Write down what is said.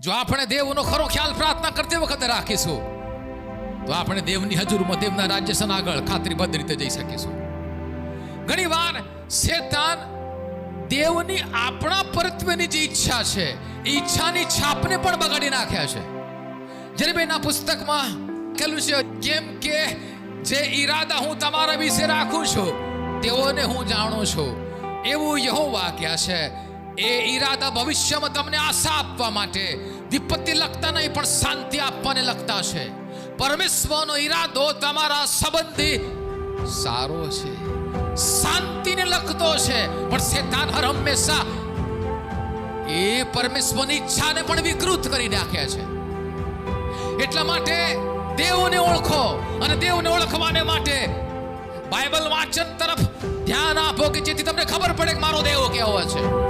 જો આપણે દેવનો ખરો ખ્યાલ પ્રાર્થના કરતી વખતે રાખીશું, તો આપણે દેવની હજુરમાં દેવના રાજ્યસન આગળ ખાતરીબદ્ધ રીતે જઈ શકીશું. ઘણી વાર શેતાન દેવની આપણા પરત્વની જે ઈચ્છા છે, એ ઈચ્છાની છાપને પણ બગાડી નાખ્યા છે. જેરેબેના પુસ્તકમાં કહેલું છે કેમ કે જે ઈરાદા હું તમારા વિશે રાખું છું, તેઓને હું જાણું છું. એવું યહોવા કહે છે એ ઈરાદા ભવિષ્યમાં તમને આશા આપવા માટે વિપત્તિ લખતા નહીં, પણ શાંતિ આપવાને લખતા છે. પરમેશ્વરનો ઈરાદો તમારા સંબંધી સારો છે. શાંતિને લખતો છે, પણ શેતાન હર હંમેશા એ પરમેશ્વરની ઈચ્છાને પણ વિકૃત કરી નાખ્યા છે. એટલા માટે દેવને ઓળખો અને દેવને ઓળખવાને માટે બાઇબલ વાંચન તરફ ધ્યાન આપો કે જેથી તમને ખબર પડે કે મારો દેવ કેવો છે.